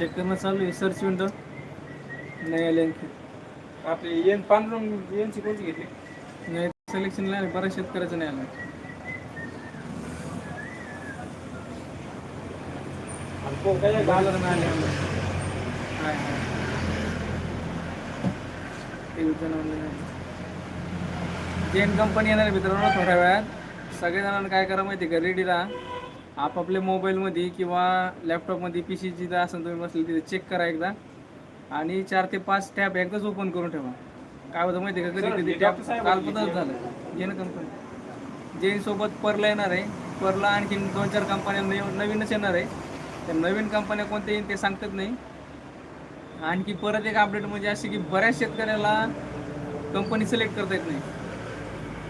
Check करणं चालू आहे सर्च विंडो नाही आले आणखी. आपली येन पांढरंग येनची कोणती घेतली? नाही सिलेक्शन नाही आलं बऱ्याच शेतकऱ्याचं नाही आलं. काय नाही आले हाय हाय. जेन कंपनी येणार मित्रांनो थोड्या वेळात. सगळेजणांना काय करा माहिती का? रेडी राहा. आपापल्या मोबाईलमध्ये किंवा लॅपटॉपमध्ये पी सी जिथं असेल तुम्ही बसले तिथे चेक करा एकदा. आणि चार ते पाच टॅब एकदाच ओपन करून ठेवा. काय होतं माहिती आहे का? कधी कधी टॅब कालपतच झालं. जेन कंपनी जेन सोबत परला येणार आहे परला आणखीन दोन चार कंपन्या नवी- नवीनच येणार आहे. त्या नवीन कंपन्या कोणत्या येईल ते सांगतात नाही. आणखी परत एक अपडेट म्हणजे अशी की बऱ्याच शेतकऱ्याला कंपनी सिलेक्ट करता येत नाही.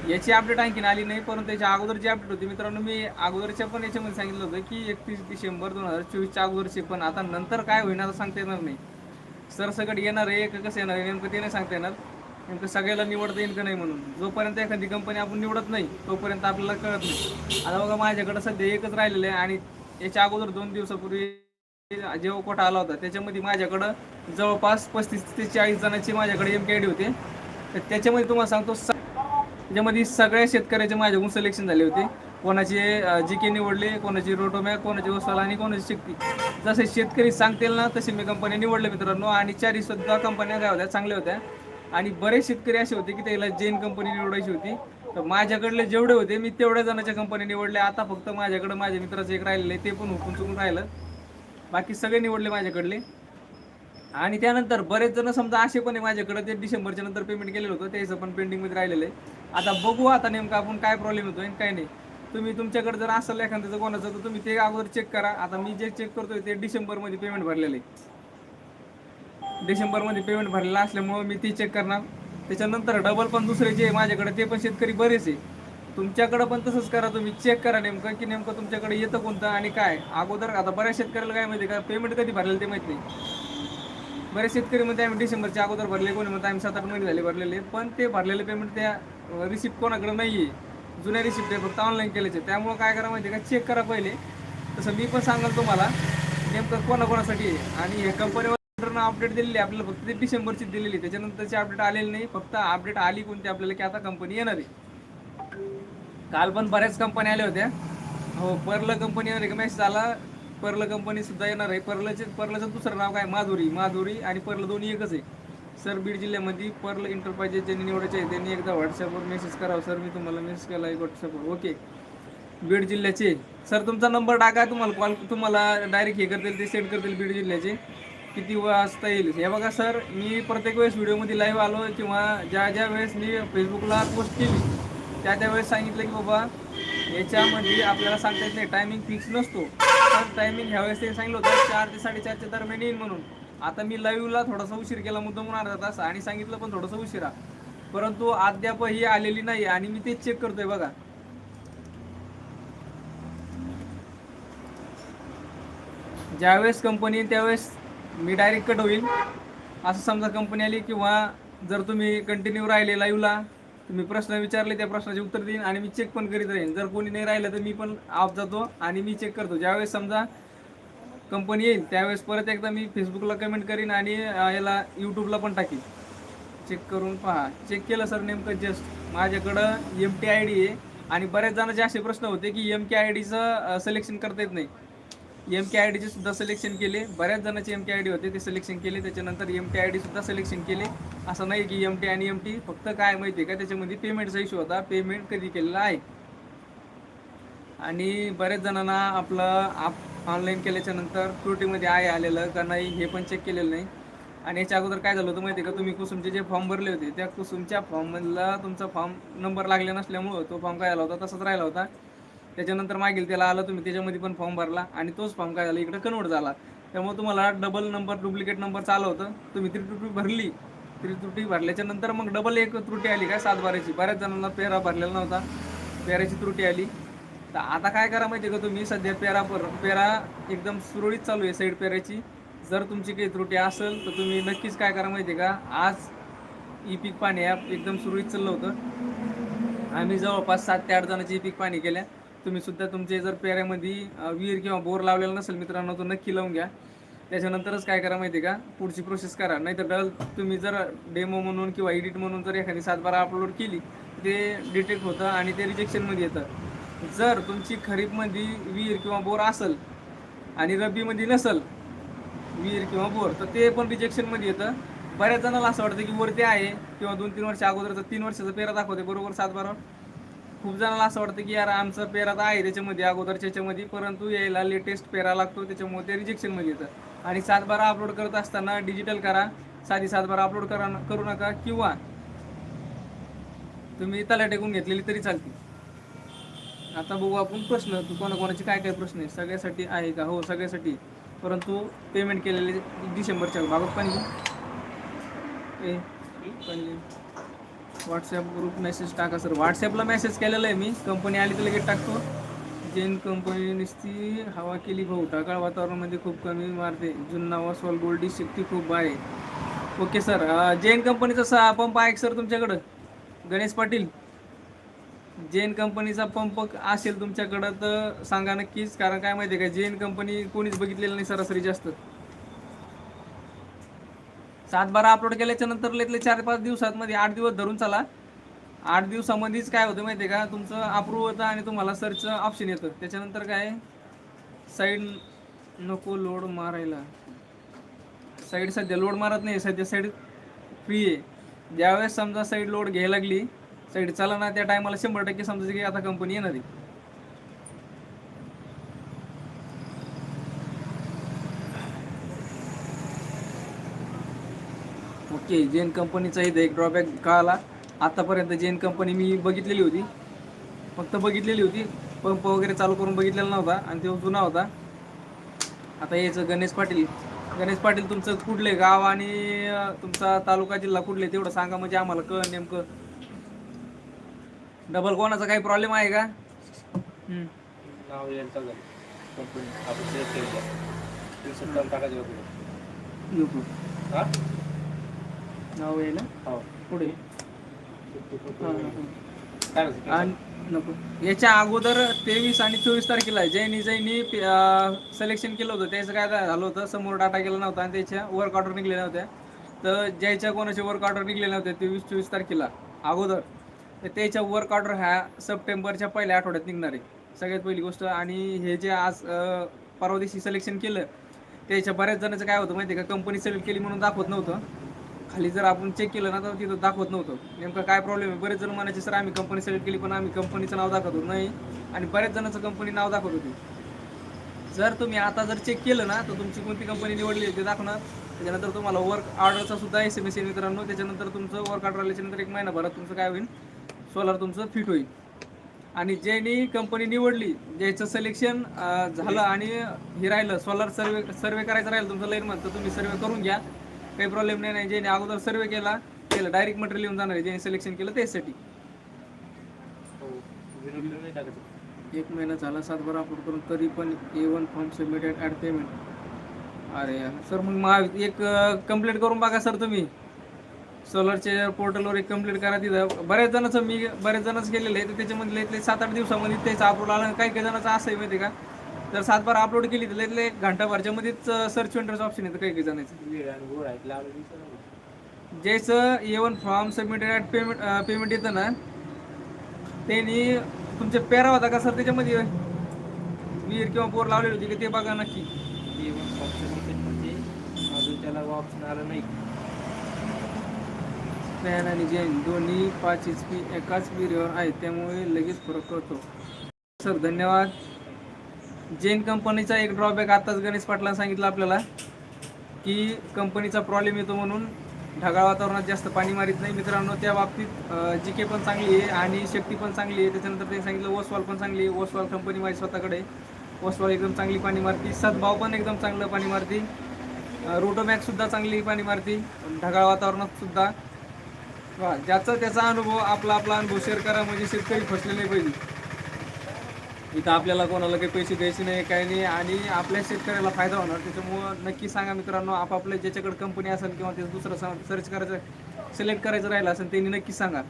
याची अपडेट आणखीन आली नाही परंतु त्याच्या अगोदरची अपडेट होती. मित्रांनो मी अगोदरच्या पण याच्यामध्ये सांगितलं होतं की एकतीस डिसेंबर दोन हजार चोवीसच्या अगोदरची पण. आता नंतर काय होईल आता सांगता येणार नाही. सरसकट येणार आहे का कसं येणार आहे नेमकं ते नाही सांगता येणार. नेमकं सगळ्याला निवडता येईल का नाही म्हणून. जोपर्यंत एखादी कंपनी आपण निवडत नाही तोपर्यंत आपल्याला कळत नाही. आता बघा माझ्याकडे सध्या एकच राहिलेलं आहे आणि याच्या अगोदर दोन दिवसापूर्वी जेव्हा कोटा आला होता त्याच्यामध्ये माझ्याकडं जवळपास पस्तीस ते चाळीस जणांची माझ्याकडे एम के डी होते. तर त्याच्यामध्ये तुम्हाला सांगतो स- त्याच्यामध्ये सगळ्या शेतकऱ्याचे माझ्याकडून सिलेक्शन झाले होते. कोणाचे जी के निवडले कोणाची रोटोमॅक कोणाची ओसाला आणि कोणाची शक्ती जसे शेतकरी सांगतील ना तसे मी कंपन्या निवडल्या मित्रांनो. आणि चारही सुद्धा कंपन्या काय होत्या चांगल्या होत्या. आणि बरेच शेतकरी असे होते की त्याला जैन कंपनी निवडायची होती. तर माझ्याकडले जेवढे होते मी तेवढ्या जणांच्या कंपनी निवडल्या आता फक्त माझ्याकडे माझ्या मित्राचं एक राहिलेलं आहे ते पण हुकून चुकून राहिलं. बाकी सगळे निवडले माझ्याकडले. आणि त्यानंतर बरेच जण समजा असे पण आहे माझ्याकडे ते डिसेंबरच्या नंतर पेमेंट केलेलं होतं त्याचं पण पेंडिंगमध्ये राहिलेलं आहे. आता बघू आता नेमकं आपण काय प्रॉब्लेम होतोय आणि काय नाही. तुम्ही तुमच्याकडे जर असेल एखाद्याचं कोणाचं तर तुम्ही ते अगोदर चेक करा. आता मी जे चेक करतोय ते डिसेंबरमध्ये पेमेंट भरलेलं आहे. डिसेंबरमध्ये पेमेंट भरलेलं असल्यामुळं मी ते चेक करणार. त्याच्यानंतर डबल पण दुसरे जे आहे माझ्याकडे ते पण शेतकरी बरेच आहे. तुमच्याकडे पण तसंच करा तुम्ही. चेक करा नेमकं की नेमकं तुमच्याकडे येतं कोणतं आणि काय. अगोदर आता बऱ्याच शेतकऱ्याला काय माहिती आहे का? पेमेंट कधी भरलेलं ते माहीत नाही. बरेच शेतकरी म्हणते आम्ही डिसेंबरच्या अगोदर भरले कोणी म्हणते आम्ही सात आठ महिने झाले भरलेले. पण ते भरलेले पेमेंट त्या रिसिप्ट कोणाकडे नाही आहे जुन्या रिसिप्ट आहे फक्त ऑनलाईन केल्याचे त्यामुळं काय करा माहिती आहे का? चेक करा पहिले. तसं मी पण सांगाल तुम्हाला नेमकं कोणाकोणासाठी आहे. आणि हे कंपनीवर अपडेट दिलेली आपल्याला फक्त ते डिसेंबरची दिलेली त्याच्यानंतरची अपडेट आलेली नाही. फक्त अपडेट आली कोणती आपल्याला की आता कंपनी येणार आहे. काल पण बऱ्याच कंपन्या आल्या होत्या. हो पर्ल कंपनी एक का? मेसेज आला. पर्ल कंपनी सुद्धा येणार आहे. पर्लचे पर्लचं दुसरं नाव काय? माधुरी. माधुरी आणि पर्ल दोन्ही एकच आहे. सर बीड जिल्ह्यामध्ये पर्ल इंटरप्राइजेस ज्यांनी निवडायचे आहे त्यांनी एकदा व्हॉट्सअपवर मेसेज करावा. सर मी तुम्हाला मेसेज केला आहे व्हॉट्सअपवर ओके बीड जिल्ह्याचे. सर तुमचा नंबर टाका तुम्हाला. कॉल तुम्हाला डायरेक्ट हे करतील ते सेंड करतील बीड जिल्ह्याचे. किती वाजता येईल? हे बघा सर मी प्रत्येक वेळेस व्हिडिओमध्ये लाईव्ह आलो किंवा ज्या ज्या वेळेस मी फेसबुकला पोस्ट केली त्या त्या वेळेस सांगितलं की बाबा याच्यामध्ये आपल्याला सांगता येत नाही टायमिंग फिक्स नसतो. तर टायमिंग ह्या वेळेस ते सांगितलं होतं चार ते साडेचारच्या दरम्यान येईन म्हणून. आता मी लाईव्हला थोडासा उशीर केला मुद्दा म्हणून अर्धा तास आणि सांगितलं पण थोडंसं उशिरा. परंतु अद्याप ही आलेली नाही आणि मी तेच चेक करतोय बघा. ज्यावेळेस कंपनी त्यावेळेस मी डायरेक्ट कट होईल. असं समजा कंपनी आली किंवा जर तुम्ही कंटिन्यू राहिले लाईव्हला तुम्ही प्रश्न विचारले त्या प्रश्नाचे उत्तर देईन आणि मी चेक पण करीत राहीन. जर कोणी नाही राहिलं तर मी पण आप जातो आणि मी चेक करतो. ज्यावेळेस समजा कंपनी येईल त्यावेळेस परत एकदा मी फेसबुकला कमेंट करीन आणि याला यूट्यूबला पण टाकीन. चेक करून पहा. चेक केलं सर नेमकं जस्ट माझ्याकडं एम टी आय डी आहे आणि बऱ्याच जणांचे असे प्रश्न होते की एम के आय डीचं सिलेक्शन करता येत नाही. एम के आय डीचे सुद्धा सिलेक्शन केले. बऱ्याच जणांचे एम के आय डी होते ते सिलेक्शन केले. त्याच्यानंतर एम टी आय डी सुद्धा सिलेक्शन केले. असं नाही की एम टी आणि एम टी फक्त काय माहिती आहे का त्याच्यामध्ये पेमेंटचा इश्यू होता. पेमेंट कधी केलेला आहे? आणि बऱ्याच जणांना आपलं आप ऑनलाईन केल्याच्यानंतर त्रुटीमध्ये आहे आलेलं का नाही हे पण चेक केलेलं नाही. आणि याच्या अगोदर काय झालं होतं माहिती आहे का तुम्ही कुसुमचे जे फॉर्म भरले होते त्या कुसुमच्या फॉर्ममधला तुमचा फॉर्म नंबर लागले नसल्यामुळं तो फॉर्म काय आला होता तसाच राहिला होता. त्याच्यानंतर मागील त्याला आलं तुम्ही त्याच्यामध्ये पण फॉर्म भरला आणि तोच फॉर्म काय झाला? इकडे कन्वर्ट झाला. त्यामुळे तुम्हाला डबल नंबर डुप्लिकेट नंबर चालू होतं. तुम्ही त्रितुटी भरली. त्रितुटी भरल्याच्या नंतर मग डबल एक त्रुटी आली काय सात बाराची. बऱ्याच जणांना पेरा भरलेला नव्हता. पेराची त्रुटी आली. तर आता काय करा माहिती आहे का तुम्ही? सध्या पेरा पर पेरा एकदम सुरळीत चालू आहे साईड पेराची जर तुमची काही त्रुटी असेल तर तुम्ही नक्कीच काय करा माहिती आहे का? आज ई पीक पाणी ॲप एकदम सुरळीत चाललं होतं. आम्ही जवळपास सात ते आठ जणांची ई पीक पाणी केल्या. तुम्ही सुद्धा तुमचे जर पेऱ्यामध्ये विहीर किंवा बोर लावलेला नसेल मित्रांनो तो नक्की लावून घ्या. त्याच्यानंतरच काय करा माहिती आहे का? पुढची प्रोसेस करा. नाहीतर डल तुम्ही जर डेमो म्हणून किंवा एडिट म्हणून जर एखादी सातबारा अपलोड केली ते डिटेक्ट होतं आणि ते रिजेक्शनमध्ये येतं. जर तुमची खरीपमध्ये विहीर किंवा बोर असेल आणि रब्बीमध्ये नसेल विहीर किंवा बोर तर ते पण रिजेक्शनमध्ये येतं. बऱ्याच जणांना असं वाटतं की वरती आहे किंवा दोन तीन वर्ष अगोदरचं तीन वर्षाचा पेरा दाखवते बरोबर सातबारा खूप जणांना असं वाटतं की यार आमचा पेरा तर आहे त्याच्यामध्ये अगोदरच्या याच्यामध्ये परंतु यायला लेटेस्ट पेरा लागतो त्याच्यामुळे ते रिजेक्शनमध्ये येतं. आणि सातबारा अपलोड करत असताना डिजिटल करा साधी सातबारा अपलोड करा करू नका किंवा तुम्ही तला टेकून घेतलेली तरी चालते आता बघू आपण प्रश्न तू कोणाकोणाचे काय काय प्रश्न आहे सगळ्यासाठी आहे का? हो सगळ्यासाठी. परंतु पेमेंट केलेले डिसेंबरच्या भागात पण व्हॉट्सअप ग्रुप मेसेज टाका सर व्हॉट्सअपला मेसेज केलेला आहे मी. कंपनी आली तर लगेच टाकतो. जैन कंपनी नुसती हवा केली भाऊ. ढगाळ वातावरणामध्ये खूप कमी मारते. जुन्ना वसवाल गोल्डी शक्ती खूप आहे. ओके सर जैन कंपनीचा सा पंप आहे सर तुमच्याकडं? गणेश पाटील? जैन कंपनीचा पंप असेल तुमच्याकडं तर सांगा नक्कीच. कारण काय माहिती आहे का? जैन कंपनी कोणीच बघितलेलं नाही सरासरी जास्त. सात बारा अपलोड केल्याच्यानंतर लेतले चार पाच दिवसांमध्ये आठ दिवस धरून चला. आठ दिवसामध्येच काय होतं माहिती आहे का? तुमचं अप्रूव्ह होतं आणि तुम्हाला सर्च ऑप्शन येतं. त्याच्यानंतर काय? साईड नको लोड मारायला. साईड सध्या लोड मारत नाही सध्या साईड फ्री आहे. ज्यावेळेस समजा साईड लोड घ्यायला लागली साईड चला ना त्या टायमाला शंभर टक्के समजायचं की आता कंपनी येणार आहे. ओके जेन कंपनीचा इथे एक ड्रॉबॅक कळाला. आतापर्यंत जेन कंपनी मी बघितलेली होती. फक्त बघितलेली होती. पंप वगैरे चालू करून बघितलेला नव्हता आणि तो जुना होता. आता यायचं गणेश पाटील. गणेश पाटील तुमचं कुठले गाव आणि तुमचा तालुका जिल्हा कुठले तेवढं सांगा म्हणजे आम्हाला कळ नेमकं. डबल कोणाचा काही प्रॉब्लेम आहे का? हम्म. नाव केलं YouTube. हा. हो पुढे हा. काय आणि नको. याच्या अगोदर तेवीस आणि चोवीस तारखेला जैनी जैनी सिलेक्शन केलं होतं. त्याचं काय झालं होतं? समोर डाटा गेला नव्हता आणि त्याच्या वर्क ऑर्डर निघलेल्या नव्हत्या तर ज्याच्या कोणाचे वर्क ऑर्डर निघले नव्हते तेवीस चोवीस तारखेला अगोदर. तर त्याच्या वर्क ऑर्डर ह्या सप्टेंबरच्या पहिल्या आठवड्यात निघणार आहे. सगळ्यात पहिली गोष्ट. आणि हे जे आज अं, परवा दिवशी सिलेक्शन केलं त्याच्या बऱ्याच जणांचं काय होतं माहिती आहे का? कंपनी सिलेक्ट केली म्हणून दाखवत नव्हतं. खाली जर आपण चेक केलं ना तर तिथं दाखवत नव्हतं. नेमकं काय प्रॉब्लेम आहे? बरेच जण म्हणायचे सर आम्ही कंपनी सिलेक्ट केली पण आम्ही कंपनीचं नाव दाखवत होतो. नाही. आणि बऱ्याच जणांचं कंपनी नाव दाखवत होती. जर तुम्ही आता जर चेक केलं ना तर तुमची कोणती कंपनी निवडली आहे ते दाखवणार. त्याच्यानंतर तुम्हाला वर्क ऑर्डरचा सुद्धा एस एम एस येईल मित्रांनो. त्याच्यानंतर तुमचं वर्क ऑर्डर आल्याच्यानंतर एक महिनाभरात तुमचं काय होईल? सोलार तुमचं फिट होईल. आणि ज्यांनी कंपनी निवडली ज्याचं सिलेक्शन झालं आणि हे राहिलं सोलार सर्वे सर्वे करायचं राहिलं तुमचं लाईन तर तुम्ही सर्वे करून घ्या. काही प्रॉब्लेम नाही नाही ज्याने अगोदर सर्वे केला केलं डायरेक्ट मटेरियल येऊन जाणार आहे ज्याने सिलेक्शन केलं त्यासाठी. एक महिना झाला सात बारा अपलोड करून तरी पण A one form submitted at payment अरे यार. सर मग महा एक कंप्लीट करून बघा सर तुम्ही. सोलरच्या पोर्टलवर एक कंप्लीट करा तिथं. बऱ्याच जणांचं मी बऱ्याच जणांचं केलेलं आहे तर त्याच्यामधले इथले सात आठ दिवसामध्ये त्याचं अपलोड आलं. काही काही जणांचं असं आहे माहिती का? जर सात बारा अपलोड केली तर इथले एक घंटाभरच्या मध्येच सर्च वेंडरचं ऑप्शन येतं काही काही जणांचं. वेळ आणि गोड आहे ज्याचं form submitted at payment payment येतं ना त्यांनी तुमचे पेरा होता का सर त्याच्यामध्ये? विहीर किंवा बोर लावलेली होती का ते बघा नक्की. ते अजून त्याला ऑप्शन आलं नाही आणि जैन दोन्ही पाच एच पी एकाच विहिरीवर आहेत त्यामुळे लगेच फरक कळतो. सर धन्यवाद. जैन कंपनीचा एक ड्रॉबॅक आताच गणेश पाटला सांगितलं आपल्याला की कंपनीचा प्रॉब्लेम येतो म्हणून ढगाळ वातावरणात जास्त पाणी मारित नाही. मित्रांनो त्या बाबतीत जी के पण चांगली आहे आणि शक्ती पण चांगली आहे. त्याच्यानंतर त्यांनी सांगितलं ओसवाल पण चांगली आहे. ओसवाल कंपनी माझी स्वतःकडे ओसवाल एकदम चांगली पाणी मारती. सद्भाव पण एकदम चांगलं पाणी मारती. रोटोमॅकसुद्धा चांगली पाणी मारती. ढगाळ वातावरणातसुद्धा ज्याचा त्याचा अनुभव आपला आपला अनुभव शेअर करा. म्हणजे शेतकरी फसले नाही पाहिजे इथं आपल्याला कोणाला काही पैसे द्यायचे नाही काही नाही आणि आपल्या शेतकऱ्याला फायदा होणार. त्याच्यामुळं नक्की सांगा मित्रांनो आपापल्या ज्याच्याकडे कंपनी असेल किंवा ते दुसरं सर्च करायचं सिलेक्ट करायचं राहिलं असेल त्यांनी नक्की सांगा.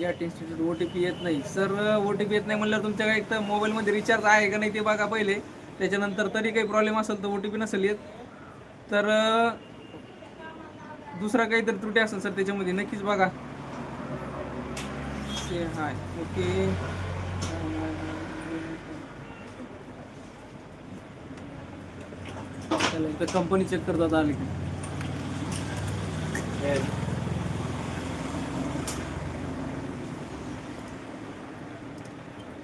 गॅट इन्स्टिट्यूट ओ टी पी येत नाही. सर ओ टी पी येत नाही म्हणल्यावर तुमच्या एक तर मोबाईलमध्ये रिचार्ज आहे का नाही ते बघा पहिले. त्याच्यानंतर तरी काही प्रॉब्लेम असेल तर ओ टी पी नसेल येत. तर दुसरा दुसरा काहीतरी त्रुटी असेल सर त्याच्यामध्ये नक्कीच बघा. ते हाय ओके चला इथं कंपनी चेक करतात आली की.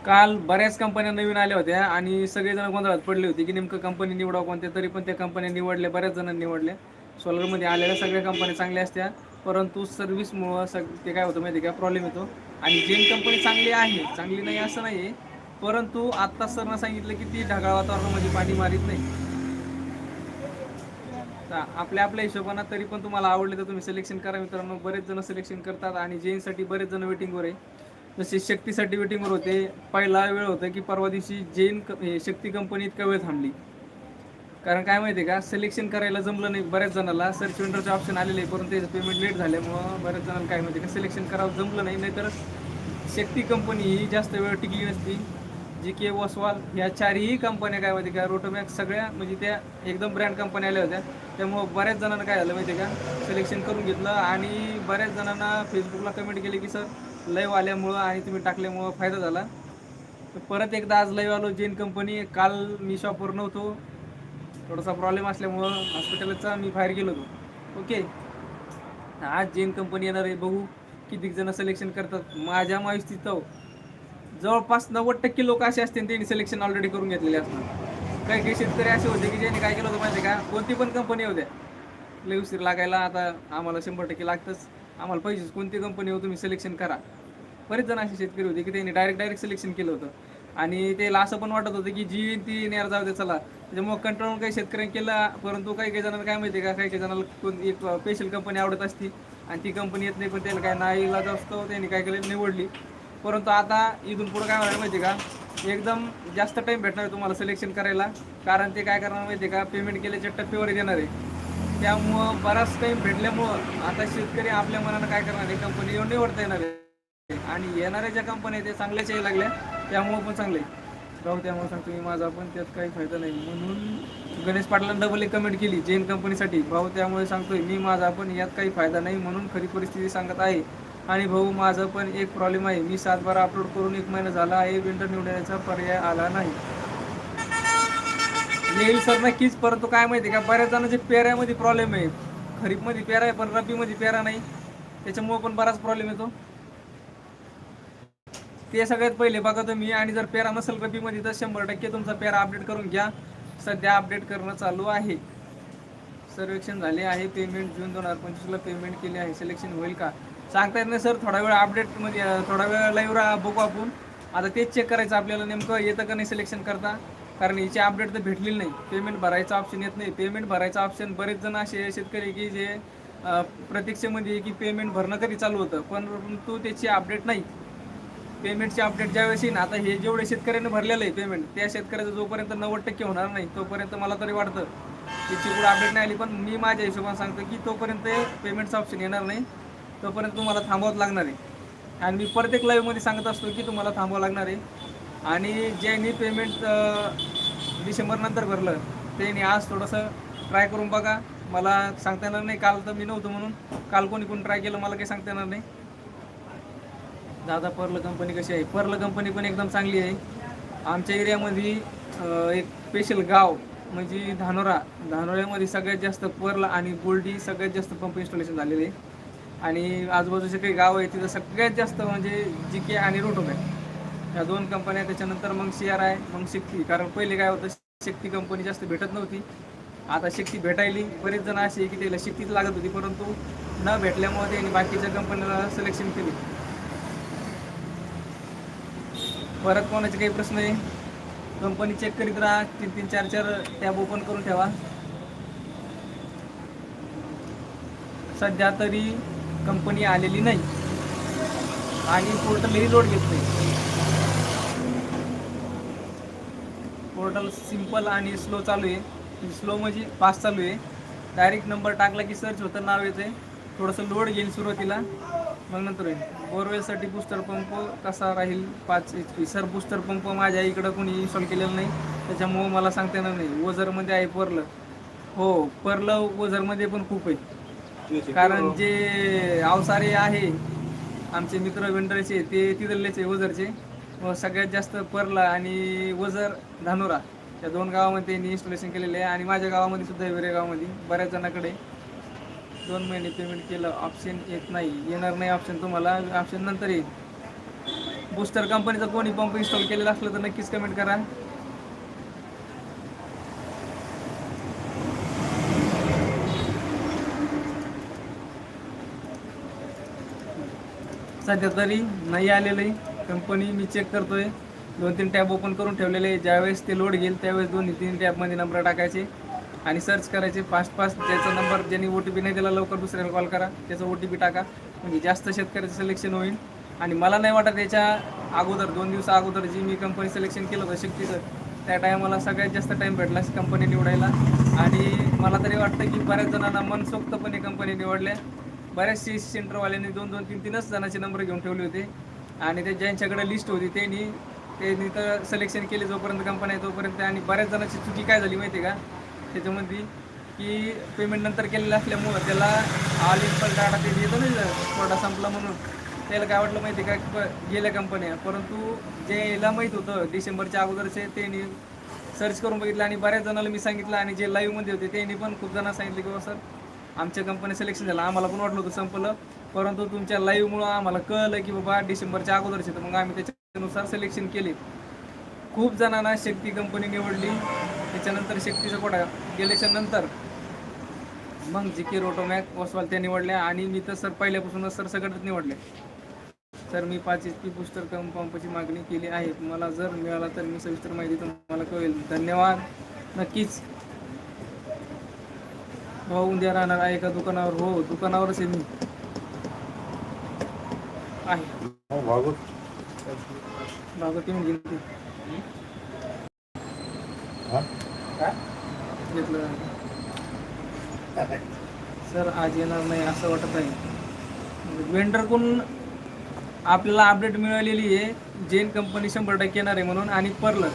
काल बऱ्याच कंपन्या नवीन आल्या होत्या आणि सगळेजण गोंधळात पडले होते की नेमकं कंपनी निवडावं कोणत्या तरी पण त्या कंपन्या निवडल्या बऱ्याच जणांनी निवडल्या. सोलरमध्ये आलेल्या सगळ्या कंपन्या चांगल्या असत्या परंतु सर्व्हिसमुळं सग ते काय होतं माहिती आहे का? प्रॉब्लेम येतो. आणि जेन कंपनी चांगली आहे चांगली नाही असं नाही आहे परंतु आत्ता सरनं सांगितलं की ती ढगाळ वातावरणामध्ये पाणी मारित नाही. तर आपल्या आपल्या हिशोबानं तरी पण तुम्हाला आवडले तर तुम्ही सिलेक्शन करा मित्रांनो. बरेच जण सिलेक्शन करतात आणि जेईनसाठी बरेच जण वेटिंगवर आहे. जसे शक्तीसाठी वेटिंगवर होते. पहिला वेळ होता की परवा दिवशी जैन क- हे शक्ती कंपनी इतका वेळ थांबली. कारण काय माहिती आहे का? सिलेक्शन करायला जमलं नाही बऱ्याच जणांना सर्च विंडोचे ऑप्शन आलेले आहे परंतु त्याचं पेमेंट लेट झाल्यामुळं बऱ्याच जणांना काय माहिती आहे का? सिलेक्शन करावं जमलं नाही. नाहीतर शक्ती कंपनी ही जास्त वेळ टिकली नसती. जी के वसवाल ह्या चारही कंपन्या काय माहिती का? रोटोमॅक्स सगळ्या म्हणजे त्या एकदम ब्रँड कंपन्या आल्या होत्या. त्यामुळं बऱ्याच जणांना काय झालं माहिती आहे का? सिलेक्शन करून घेतलं आणि बऱ्याच जणांना फेसबुकला कमेंट केली की सर लाईव्ह आल्यामुळं आणि तुम्ही टाकल्यामुळं फायदा झाला. तर परत एकदा आज लाईव्ह आलो जेन कंपनी काल मी शॉपवर नव्हतो. थोडासा प्रॉब्लेम असल्यामुळं हॉस्पिटलचा मी बाहेर गेलो होतो. ओके आज जेन कंपनी येणार आहे. बघू किती जण सिलेक्शन करतात. माझ्या माहिती जवळपास नव्वद टक्के लोक असे असतील त्यांनी सिलेक्शन ऑलरेडी करून घेतलेले असणार. काही काही शेतकरी असे होते की ज्यांनी काय केलं होतं माहिती आहे का? कोणती पण कंपनी होत्या लय उशीर लागायला आता आम्हाला शंभर टक्के लागतंच. आम्हाला पैसेच कोणती कंपनी हो तुम्ही सिलेक्शन करा. बरेच जण असे शेतकरी होते की त्यांनी डायरेक्ट डायरेक्ट सिलेक्शन केलं होतं. आणि त्याला असं पण वाटत होतं की जी ती नेर जाऊ दे चला. म्हणजे त्याच्यामुळे कंट्रोल काही शेतकऱ्यांनी केला परंतु काही काही जणांना काय माहिती आहे का? काही काही जणांना कोण एक स्पेशल कंपनी आवडत असती आणि ती कंपनी येत नाही पण त्याला काय नाही इलाज असतो त्यांनी काय केलं निवडली. परंतु आता इथून पुढं काय होणार माहिती आहे का? एकदम जास्त टाईम भेटणार आहे तुम्हाला सिलेक्शन करायला. कारण ते काय करणार माहिती आहे का? पेमेंट केल्याच्या टप्प्यावर देणार आहे. त्यामुळं बराच टाइम भेटल्यामुळं आता शेतकरी आपल्या मनानं काय करणार आहे? कंपनी येऊन निवडता येणार आहे. आणि येणाऱ्या ज्या कंपन्या आहेत ते चांगल्याच यायला लागल्या. त्यामुळं पण चांगले राहू त्यामुळे सांगतो मी माझा पण त्यात काही फायदा नाही. म्हणून गणेश पाटलांना डबल एक कमेंट केली जैन कंपनीसाठी भाऊ त्यामुळे सांगतोय मी माझा पण यात काही फायदा नाही म्हणून खरी परिस्थिती सांगत आहे. आणि भाऊ माझं पण एक प्रॉब्लेम आहे. मी सात बारा अपलोड करून एक महिना झाला आहे विंटर निवडण्याचा पर्याय आला नाही. येईल सर नक्कीच परंतु काय माहिती आहे का बऱ्याच जणांचे पेऱ्यामध्ये प्रॉब्लेम आहे. खरीपमध्ये पेरा आहे पण रब्बीमध्ये पेरा नाही. त्याच्यामुळे पण बराच प्रॉब्लेम येतो. ते सगळ्यात पहिले बघा तुम्ही आणि जर पेरा नसेल रब्बीमध्ये तर शंभर टक्के तुमचा पेरा अपडेट करून घ्या. सध्या अपडेट करणं चालू आहे. सर्वेक्षण झाले आहे पेमेंट जून दोन हजार पंचवीसला पेमेंट केले आहे. सिलेक्शन होईल का? सांगता येत नाही सर. थोडा वेळ अपडेटमध्ये म्हणजे थोडा वेळ लाईव्ह बघू आपण. आता तेच चेक करायचं आपल्याला नेमकं येतं का नाही सिलेक्शन करता? कारण हिची अपडेट तर भेटलेली नाही. पेमेंट भरायचं ऑप्शन येत नाही. पेमेंट भरायचं ऑप्शन बरेच जण असे शेतकरी की जे प्रतीक्षेमध्ये आहे की पेमेंट भरणं कधी चालू होतं? पण परंतु त्याची अपडेट नाही. पेमेंटची अपडेट ज्यावेळेस येईन आता हे जेवढे शेतकऱ्यांनी भरलेलं आहे पेमेंट त्या शेतकऱ्याचं जोपर्यंत नव्वद टक्के होणार नाही तोपर्यंत मला तरी वाटतं त्याची पुढे अपडेट नाही आली. पण मी माझ्या हिशोबाने सांगतो की तोपर्यंत पेमेंटचं ऑप्शन येणार नाही. तोपर्यंत तुम्हाला थांबावंच लागणार आहे. आणि मी प्रत्येक लाईव्हमध्ये सांगत असतो की तुम्हाला थांबावं लागणार आहे. आणि ज्यांनी पेमेंट डिसेंबरनंतर भरलं त्यांनी आज थोडंसं ट्राय करून बघा. मला सांगता येणार नाही काल तर मी नव्हतो म्हणून. काल कोणी कोणी ट्राय केलं मला काही सांगता येणार नाही. दादा पर्ल कंपनी कशी आहे? पर्ल कंपनी पण एकदम चांगली आहे. आमच्या एरियामध्ये एक स्पेशल गाव म्हणजे धानोरा. धानोऱ्यामध्ये सगळ्यात जास्त पर्ल आणि गोल्डी सगळ्यात जास्त पंप इन्स्टॉलेशन झालेले आहे. आणि आजूबाजूचे काही गाव आहे तिथं सगळ्यात जास्त म्हणजे जी के आणि रोटोम आहे या दोन कंपन्या त्याच्यानंतर मग सी आर आहे मग शेक्ती कारण पहिले काय होतं शेक्ती कंपनी जास्त भेटत नव्हती. आता शेक्ती भेटायली. बरेच जण असे की त्याला शक्तीच लागत होती परंतु न भेटल्यामुळे त्यांनी बाकीच्या कंपनीला सिलेक्शन केली. परत कोणाचे काही प्रश्न आहे? कंपनी चेक करीत राहा. तीन तीन चार चार टॅब ओपन करून ठेवा. सध्या तरी कंपनी आलेली नाही. आणि पोर्टलही लोड घेत नाही. पोर्टल सिंपल आणि स्लो चालू आहे. स्लो म्हणजे फास्ट चालू आहे. डायरेक्ट नंबर टाकला की सर्च होतं नाव येते थोडंसं लोड घेईल सुरुवातीला. मग नंतर होईल. बोरवेलसाठी बूस्टर पंप कसा राहील? पाच H P sir booster pump माझ्या इकडं कोणी इन्स्टॉल केलेला नाही. त्याच्यामुळं मला सांगता येणार नाही. ओझरमध्ये आहे परलं. हो परलं ओझरमध्ये पण खूप आहे. कारण जे अवसारे आहे आमचे मित्र विंडरचे ते तिथलेच आहे ओझरचे व सगळ्यात जास्त परला आणि ओझर धानोरा या दोन गावामध्ये त्यांनी इन्स्टॉलेशन केलेले आहे. आणि माझ्या गावामध्ये सुद्धा आहे वेरे गावामध्ये. बऱ्याच जणांकडे दोन महिने पेमेंट केलं ऑप्शन येत नाही. येणार नाही ऑप्शन तुम्हाला. ऑप्शन नंतर येईल. बूस्टर कंपनीचा कोणी पंप इन्स्टॉल केलेला असलं तर नक्कीच कमेंट करा. सध्या तरी नाही आलेलं आहे. कंपनी मी चेक करतोय. दोन तीन टॅब ओपन करून ठेवलेले आहे ज्यावेळेस ते लोड घेईल त्यावेळेस दोन्ही तीन टॅबमध्ये नंबर टाकायचे. आणि सर्च करायचे. फास्ट फास्ट त्याचा नंबर ज्यांनी ओ टी पी नाही दिला लवकर दुसऱ्याला कॉल करा. त्याचा ओ टी पी टाका. म्हणजे जास्त शेतकऱ्याचं सिलेक्शन होईल. आणि मला नाही वाटत याच्या अगोदर दोन दिवसा अगोदर जी मी कंपनी सिलेक्शन केलं होतं शक्तीचं त्या टायमाला सगळ्यात जास्त टाईम भेटला कंपनी निवडायला. आणि मला तरी वाटतं की बऱ्याच जणांना मनसोक्तपणे कंपनी निवडल्या. बऱ्याचशे सेंटरवाल्यांनी दोन दोन तीन तीनच जणांचे नंबर घेऊन ठेवले होते. आणि ते ज्यांच्याकडे लिस्ट होती त्यांनी त्यांनी तर सिलेक्शन केले जोपर्यंत कंपनी आहे तोपर्यंत. आणि बऱ्याच जणांची चुकी काय झाली माहिती आहे का? त्याच्यामध्ये की पेमेंट नंतर केलेलं असल्यामुळं त्याला ऑल पण डाटा ते येतो नाही कोटा संपला म्हणून. त्याला काय वाटलं माहिती आहे का गेल्या कंपन्या परंतु ज्याला माहीत होतं डिसेंबरच्या अगोदरचे त्यांनी सर्च करून बघितलं आणि बऱ्याच जणांना मी सांगितलं आणि जे लाईव्हमध्ये होते त्यांनी पण खूप जणांना सांगितलं की हो, सर आमच्या कंपनी सिलेक्शन झालं. आम्हाला पण वाटलं होतं संपलं. परंतु तुमच्या लाईव्हमुळं आम्हाला कळलं की बाबा डिसेंबरच्या अगोदरचे. तर मग आम्ही त्याच्यानुसार सिलेक्शन केले. खूप जणांना शक्ती कंपनी निवडली. त्याच्यानंतर शक्तीचा कोटा गेल्याच्यानंतर मग जी के रोटोमॅक ओसवाल त्या निवडल्या आणि मी तर सर पहिल्यापासूनच सर सगळ्यात निवडले. सर मी पाच एच पी बुस्टर कम पंपाची मागणी केली आहे. मला जर मिळाला तर मी सविस्तर माहिती तुम्हाला कळेल धन्यवाद. नक्कीच भाऊ उद्या राहणार आहे का दुकानावर. हो दुकानावरच आहे मी. आहे. भागवत. हा? घेतलं. सर आज येणार नाही असं वाटत आहे. वेंडरकडून आपल्याला अपडेट मिळालेली आहे. जेन कंपनी शंभर टक्के येणार आहे म्हणून आणि परलं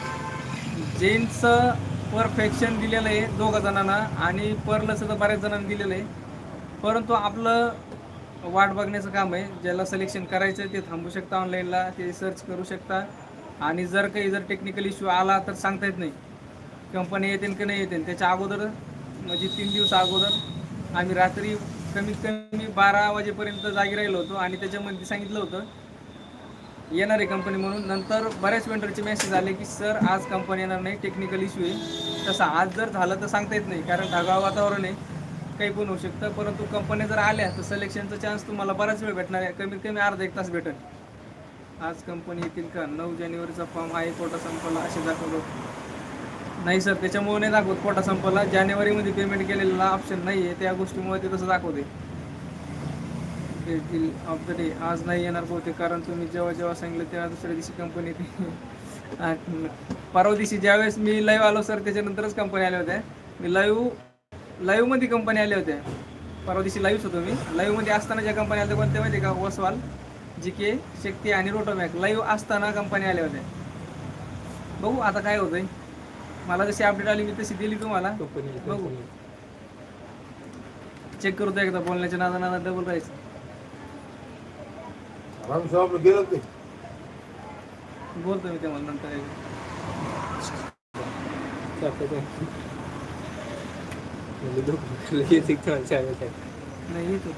जेनचं परफेक्शन दिलेलं आहे दोघं जणांना आणि परलंचं तर बऱ्याच जणांनी दिलेलं आहे. परंतु आपलं वाट बघण्याचं काम आहे. ज्याला सिलेक्शन करायचं आहे ते थांबू शकता ऑनलाईनला ते सर्च करू शकता. आणि जर काही जर टेक्निकल इश्यू आला तर सांगता येत नाही. कंपनी येते की नाही येते. त्याच्या अगोदर म्हणजे तीन दिवस अगोदर आम्ही रात्री कमीत कमी बारा वाजेपर्यंत जागी राहिलो होतो आणि त्याच्यामध्ये सांगितलं होतं येणार आहे कंपनी म्हणून. नंतर बऱ्याच वेंडरचे मेसेज आले की सर आज कंपनी येणार नाही टेक्निकल इश्यू आहे. तसं आज जर झालं तर सांगता येत नाही कारण ढगाळ वातावरण आहे. काही पण होऊ शकतं परंतु कंपन्या जर आल्या तर सिलेक्शनचा चान्स तुम्हाला बराच वेळ भेटणार आहे. कमीत कमी अर्धा एक तास भेटेल. आज कंपनी येतील का? नऊ जानेवारीचा फॉर्म आहे कोटा संपला असे दाखवलं. नाही सर त्याच्यामुळे नाही दाखवत कोटा संपला. जानेवारीमध्ये पेमेंट केलेला ऑप्शन नाही आहे त्या गोष्टीमुळे ते तसं दाखवते येतील ऑफ द डे आज नाही येणार बहुतेक कारण तुम्ही जेव्हा जेव्हा सांगितलं तेव्हा दुसऱ्या दिवशी कंपनी परवा दिवशी ज्यावेळेस मी लाईव्ह आलो सर त्याच्यानंतरच कंपनी आल्या होत्या. मी लाईव्ह लाईव्हमध्ये कंपनी आल्या होत्या. परवा दिवशी लाईव्हच होतो मी. लाईव्हमध्ये असताना ज्या कंपनी आल्या कोणत्या माहिती आहे का? ओसवाल जी के शक्ती आणि रोटोमॅक लाईव्ह असताना कंपनी आल्या होत्या. बघू आता काय होतंय. मला जशी अपडेट आली मी तशी दिली तुम्हाला. बघू. चेक करतो एकदा बोलण्याच्या नादा नादा डबल राहायचं. आराम शॉपला गेलं ते बोलतो मी नंतर. नाही येतो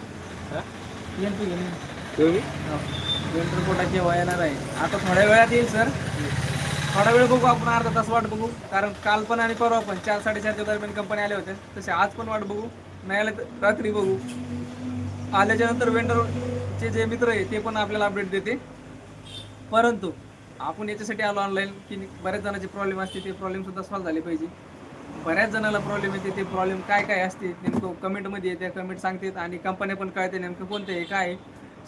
तू वेंटर कोटा केव्हा येणार आहे आता थोड्या वेळात येईल सर थोडा वेळ बघू आपण अर्धा तास वाट बघू. कारण काल पण आणि परवा पण चार साडेचारच्या दरम्यान कंपनी आल्या होत्या तसे आज पण वाट बघू. नाही आलं तर रात्री बघू. आल्याच्यानंतर वेंडरचे जे मित्र आहे ते पण आपल्याला अपडेट देते. परंतु आपण याच्यासाठी आलो ऑनलाईन की बऱ्याच जणांचे प्रॉब्लेम असते ते प्रॉब्लेम सुद्धा सॉल्व्ह झाले पाहिजे. बऱ्याच जणाला प्रॉब्लेम येते ते प्रॉब्लेम काय काय असते नेमकं कमेंटमध्ये येते कमेंट सांगतात आणि कंपन्या पण कळते नेमकं कोणते आहे काय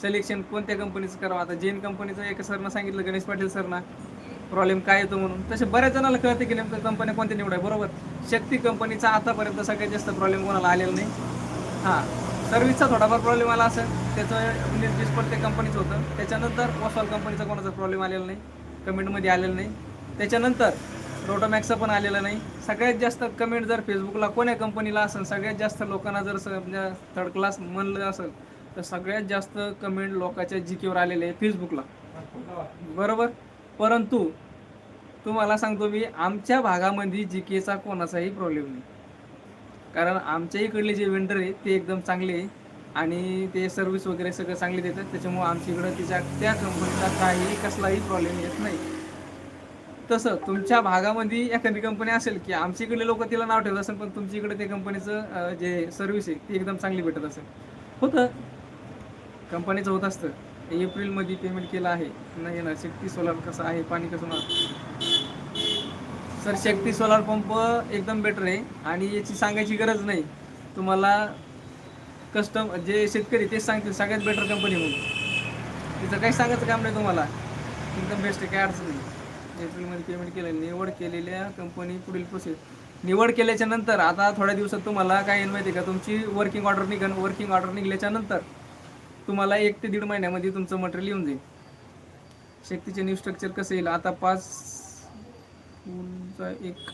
सिलेक्शन कोणत्या कंपनीचं करावं आता जेन कंपनीचं एका सरनं सांगितलं गणेश पाटील सरना प्रॉब्लेम काय येतो म्हणून. तसे बऱ्याच जणाला कळते की नेमकं कंपन्या कोणत्या निवडाय बरोबर. शक्ती कंपनीचा आतापर्यंत सगळ्यात जास्त प्रॉब्लेम कोणाला आलेला नाही. हां. सर्व्हिसचा थोडाफार प्रॉब्लेम आला असेल. त्याचं निर्दिष्ट ते कंपनीचं होतं. त्याच्यानंतर वॉसॉल कंपनीचा कोणाचा प्रॉब्लेम आलेला नाही. कमेंटमध्ये आलेला नाही. त्याच्यानंतर रोटोमॅक्सचं पण आलेला नाही. सगळ्यात जास्त कमेंट जर फेसबुकला कोण्या कंपनीला असेल सगळ्यात जास्त लोकांना जर समजा थर्ड क्लास म्हणलं असेल तर सगळ्यात जास्त कमेंट लोकांच्या जी केवर आलेले आहे फेसबुकला बरोबर? परंतु तुम्हाला सांगतो मी आमच्या भागामध्ये जी केचा कोणाचाही प्रॉब्लेम नाही. कारण आमच्या इकडले जे वेंडर आहे ते एकदम चांगले आहे. आणि ते सर्व्हिस वगैरे सगळं चांगले देतात. त्याच्यामुळे आमच्या इकडं तिच्या त्या कंपनीचा काही कसलाही प्रॉब्लेम येत नाही. तसं तुमच्या भागामध्ये एखादी कंपनी असेल की आमच्या इकडले लोक तिला नाव ठेवत असेल पण तुमच्या इकडे ते कंपनीचं जे सर्व्हिस आहे ती एकदम चांगली भेटत असेल. होतं. कंपनीचं होत असतं. एप्रिलमध्ये पेमेंट केलं आहे. नाही ना शक्ती सोलार कसं आहे पाणी कसं सर शक्ती सोलार पंप एकदम बेटर आहे. आणि याची सांगायची गरज नाही. तुम्हाला कस्टम जे शेतकरी तेच सांगतील सगळ्यात बेटर कंपनी म्हणून. तिचं काही सांगायचं काम नाही तुम्हाला. एकदम बेस्ट आहे काय अडचण नाही. एप्रिलमध्ये पेमेंट केलं निवड केलेल्या कंपनी पुढील प्रोसेस निवड केल्याच्यानंतर आता थोड्या दिवसात तुम्हाला काय माहिती आहे का? तुमची वर्किंग ऑर्डर निघन वर्किंग ऑर्डर निघल्याच्या नंतर तुम्हाला एक ते दीड महिन्यामध्ये तुमचं मटेरियल येऊन जाईल. शक्तीचे न्यू स्ट्रक्चर कसं येईल? आता पाच फुलचा एक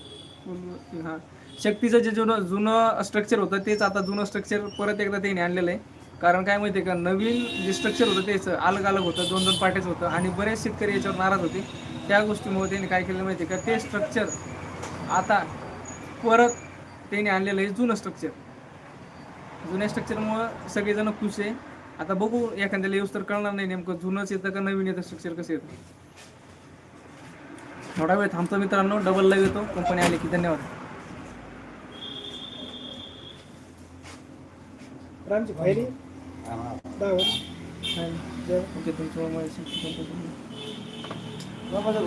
हा हां. शक्तीचं जे जुनं जुनं स्ट्रक्चर होतं तेच आता जुनं स्ट्रक्चर परत एकदा त्यांनी आणलेलं आहे. कारण काय माहिती आहे का नवीन जे स्ट्रक्चर होतं तेच अलग अलग होतं दोन दोन पार्टेच होतं आणि बरेच शेतकरी याच्यावर नाराज होते. त्या गोष्टीमुळे त्यांनी काय केलं माहिती आहे का ते स्ट्रक्चर आता परत त्यांनी आणलेलं आहे जुनं स्ट्रक्चर जुन्या स्ट्रक्चरमुळं सगळेजण खुश आहे. आता बघू एखाद्याला यूज तर कळणार नाही नेमकं जुनंच येतं का नवीन येतं स्ट्रक्चर कसं येतं. थोडा वेळ थांबतो मित्रांनो. डबल लाईव्ह येतो कंपनी आली की धन्यवाद. रामची फायरी ओके तुमचं बाबाचा